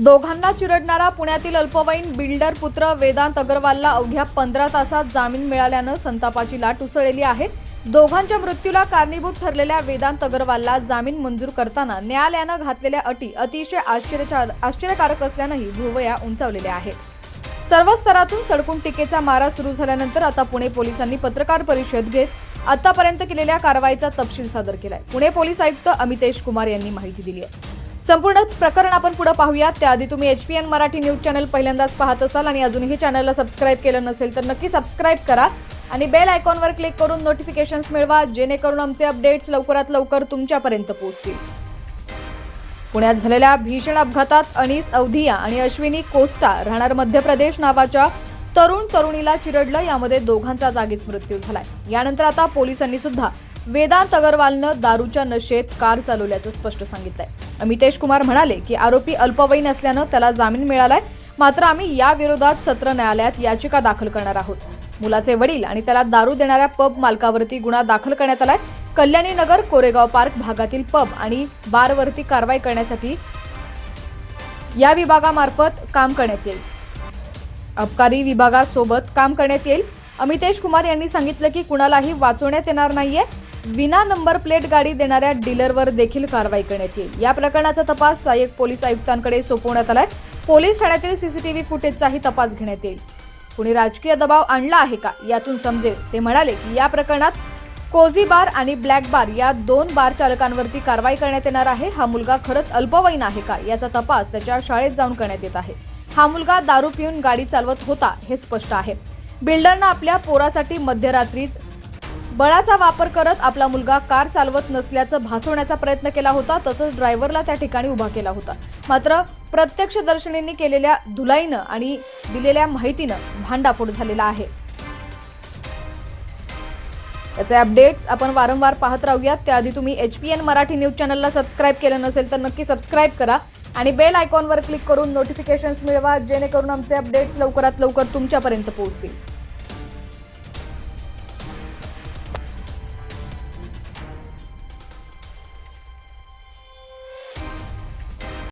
दोघांना चिरडणारा पुण्यातील अल्पवयीन बिल्डर पुत्र वेदांत अग्रवालला अवघ्या पंधरा तासात जामीन मिळाल्यानं संतापाची लाट उसळलेली आहे. दोघांच्या मृत्यूला कारणीभूत ठरलेल्या वेदांत अग्रवालला जामीन मंजूर करताना न्यायालयानं घातलेल्या अटी अतिशय आश्चर्यचार आश्चर्यकारक असल्यानंही भुवया उंचावलेल्या आहेत. सर्व स्तरातून सडकून टीकेचा मारा सुरू झाल्यानंतर आता पुणे पोलिसांनी पत्रकार परिषद घेत आतापर्यंत केलेल्या कारवाईचा तपशील सादर केलाय. पुणे पोलीस आयुक्त अमितेश कुमार यांनी माहिती दिली आहे. संपूर्ण प्रकरण आपण पुढे पाहूयात. त्याआधी तुम्ही H P N Marathi news channel पहिल्यांदाच पाहत असाल आणि अजूनही चॅनलला सबस्क्राईब केलं नसेल तर नक्की सबस्क्राईब करा आणि बेल आयकॉनवर क्लिक करून नोटिफिकेशन्स मिळवा जेणेकरून आमचे अपडेट्स लवकरात लवकर तुमच्यापर्यंत पोहोचतील. पुण्यात झालेल्या भीषण अपघातात अनिस अवधिया आणि अश्विनी कोस्टा राहणार मध्य प्रदेश नावाच्या तरुण तरुणीला चिरडलं यामध्ये दोघांचा जागीच मृत्यू झालाय. यानंतर आता पोलिसांनी सुद्धा वेदांत अगरवालनं दारूच्या नशेत कार चालवल्याचं स्पष्ट सांगितलंय. अमितेश कुमार म्हणाले की आरोपी अल्पवयीन असल्यानं त्याला जामीन मिळालाय मात्र आम्ही या विरोधात सत्र न्यायालयात याचिका दाखल करणार आहोत. मुलाचे वडील आणि त्याला दारू देणाऱ्या पब मालकावरती गुन्हा दाखल करण्यात आलाय. कल्याणी नगर कोरेगाव पार्क भागातील पब आणि बारवरती कारवाई करण्यासाठी या विभागामार्फत काम करण्यात येईल. अबकारी विभागासोबत काम करण्यात येईल. अमितेश कुमार यांनी सांगितलं की कुणालाही वाचवण्यात येणार नाहीये. विना नंबर प्लेट गाडी देणाऱ्या डीलरवर देखील कारवाई करण्यात येईल. या प्रकरणाचा तपास सहाय्यक पोलीस आयुक्तांकडे सोपवण्यात आलाय. पोलीस ठाण्यातील सीसीटीव्ही फुटेजचाही तपास घेण्यात येईल. कुणी राजकीय दबाव आणला आहे का? यातून समजेल. ते म्हणाले की या प्रकरणात कोझी बार आणि ब्लॅक बार या दोन बार चालकांवरती कारवाई करण्यात येणार आहे. हा मुलगा खरंच अल्पवयीन आहे का? याचा तपास त्याच्या शाळेत जाऊन करण्यात येत आहे. हा मुलगा दारू पिऊन गाडी चालवत होता हे स्पष्ट आहे. बिल्डरनं आपल्या पोरासाठी मध्यरात्रीच बळाचा वापर करत आपला मुलगा कार चालवत नसल्याचं भासवण्याचा प्रयत्न केला होता तसंच ड्रायव्हरला त्या ठिकाणी उभा केला होता. मात्र प्रत्यक्षदर्शनींनी केलेल्या धुलाईनं आणि दिलेल्या माहितीनं भांडाफोड झालेला आहे. याचे अपडेट्स आपण वारंवार पाहत राहूयात. त्याआधी तुम्ही H P N Marathi news चॅनलला सबस्क्राईब केलं नसेल तर नक्की सबस्क्राईब करा आणि बेल आयकॉनवर क्लिक करून नोटिफिकेशन्स मिळवा जेणेकरून आमचे अपडेट्स लवकरात लवकर तुमच्यापर्यंत पोहोचतील.